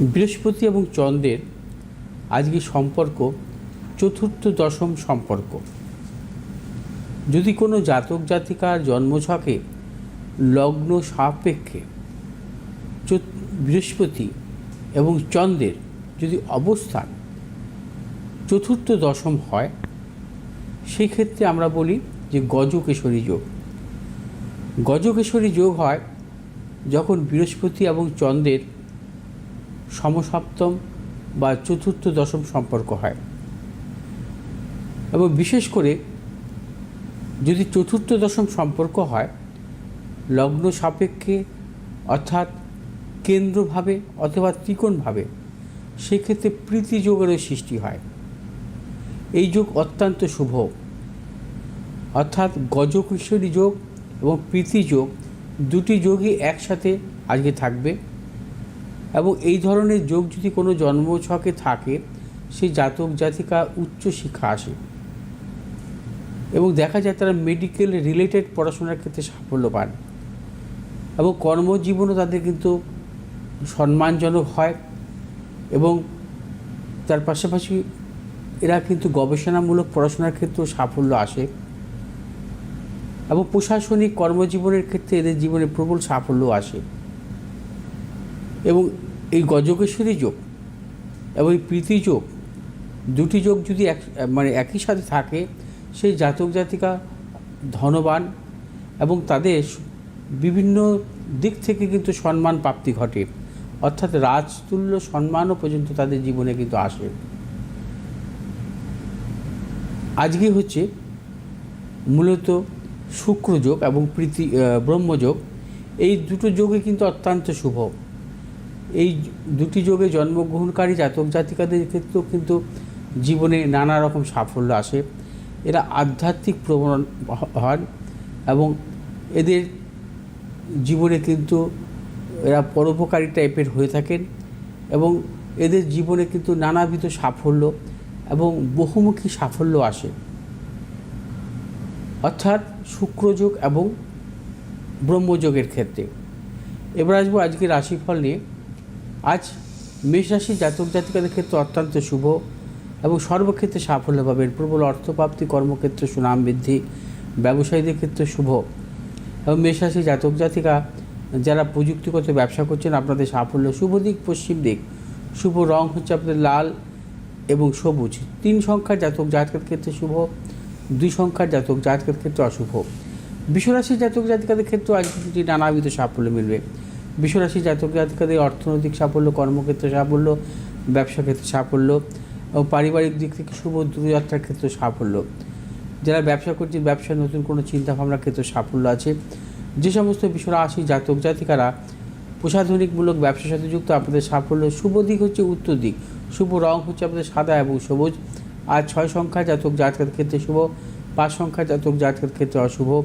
বৃহস্পতি এবং চন্দ্রের আজকে সম্পর্ক চতুর্থ দশম সম্পর্ক। যদি কোনো জাতক জাতিকার জন্মছকে লগ্ন সাপেক্ষে বৃহস্পতি এবং চন্দ্রের যদি অবস্থান চতুর্থ দশম হয় সেই ক্ষেত্রে আমরা বলি যে গজকেশরী যোগ। গজকেশরী যোগ হয় যখন বৃহস্পতি এবং চন্দ্রের সমসপ্তম বা চতুর্থ দশম সম্পর্ক হয়। এবং বিশেষ করে যদি চতুর্থ দশম সম্পর্ক হয়, লগ্ন সাপেক্ষে অর্থাৎ কেন্দ্রভাবে অথবা ত্রিকোণভাবে সেক্ষেত্রে প্রীতি যোগেরও সৃষ্টি হয়। এই যোগ অত্যন্ত শুভ। অর্থাৎ গজকিশোরী যোগ এবং প্রীতি যোগ দুটি যোগই একসাথে আজকে থাকবে। এবং এই ধরনের যোগ যদি কোনো জন্মছকে থাকে সেই জাতক জাতিকা উচ্চ শিক্ষা আসে। এবং দেখা যায় তারা মেডিকেল রিলেটেড পড়াশোনার ক্ষেত্রে সাফল্য পান। এবং কর্মজীবনও তাদের কিন্তু সম্মানজনক হয় এবং তার পাশাপাশি এরা কিন্তু গবেষণামূলক পড়াশোনার ক্ষেত্রেও সাফল্য আসে। এবং প্রশাসনিক কর্মজীবনের ক্ষেত্রে এদের জীবনে প্রবল সাফল্য আসে। এবং এই গজকেশ্বরী যোগ এবং এই প্রীতি যোগ, দুটি যোগ যদি এক মানে একই সাথে থাকে, সেই জাতক জাতিকা ধনবান এবং তাদের বিভিন্ন দিক থেকে কিন্তু সম্মান প্রাপ্তি ঘটে। অর্থাৎ রাজতুল্য সম্মানও পর্যন্ত তাদের জীবনে কিন্তু আসে। আজকে হচ্ছে মূলত শুক্রযোগ এবং প্রীতি ব্রহ্মযোগ। এই দুটো যোগে কিন্তু অত্যন্ত শুভ। এই দুটি যোগে জন্মগ্রহণকারী জাতক জাতিকাদের ক্ষেত্রেও কিন্তু জীবনে নানা রকম সাফল্য আসে। এরা আধ্যাত্মিক প্রবণ হন এবং এদের জীবনে কিন্তু এরা পরোপকারী টাইপের হয়ে থাকেন এবং এদের জীবনে কিন্তু নানাবিধ সাফল্য এবং বহুমুখী সাফল্য আসে। অর্থাৎ শুক্রযোগ এবং ব্রহ্মযোগের ক্ষেত্রে। এবার আসব আজকে রাশিফল নিয়ে। আজ মেষ রাশি জাতক জাতিকাদের ক্ষেত্রে অত্যন্ত শুভ এবং সর্বক্ষেত্রে সাফল্য পাবেন প্রবল অর্থপ্রাপ্তি, কর্মক্ষেত্রে সুনাম বৃদ্ধি, ব্যবসায়ীদের ক্ষেত্রে শুভ। এবং মেষ রাশি জাতক জাতিকা যারা প্রযুক্তিগত ব্যবসা করছেন, আপনাদের সাফল্য শুভ দিক, পশ্চিম দিক। শুভ রং হচ্ছে আপনাদের লাল এবং সবুজ। তিন সংখ্যার জাতক জাতকের ক্ষেত্রে শুভ, দুই সংখ্যার জাতক জাতকের ক্ষেত্রে অশুভ। বিশ্বরাশি জাতক জাতিকাদের ক্ষেত্রে আজ নানাবিধ সাফল্য মিলবে। বিশ্বরাশি জাতক জাতিকাদের অর্থনৈতিক সাফল্য, কর্মক্ষেত্রে সাফল্য, ব্যবসা ক্ষেত্রে সাফল্য ও পারিবারিক দিক থেকে শুভ দূরযাত্রার ক্ষেত্রে সাফল্য। যারা ব্যবসা করছে ব্যবসায় নতুন কোনো চিন্তাভাবনার ক্ষেত্রে সাফল্য আছে। যে সমস্ত বিশ্বরাশি জাতক জাতিকারা প্রসাধনিকমূলক ব্যবসার সাথে যুক্ত, আপনাদের সাফল্য শুভ দিক হচ্ছে উত্তর দিক। শুভ রং হচ্ছে আপনাদের সাদা এবং সবুজ। আর ছয় সংখ্যা জাতক জাতকের ক্ষেত্রে শুভ, পাঁচ সংখ্যা জাতক জাতকের ক্ষেত্রে অশুভ।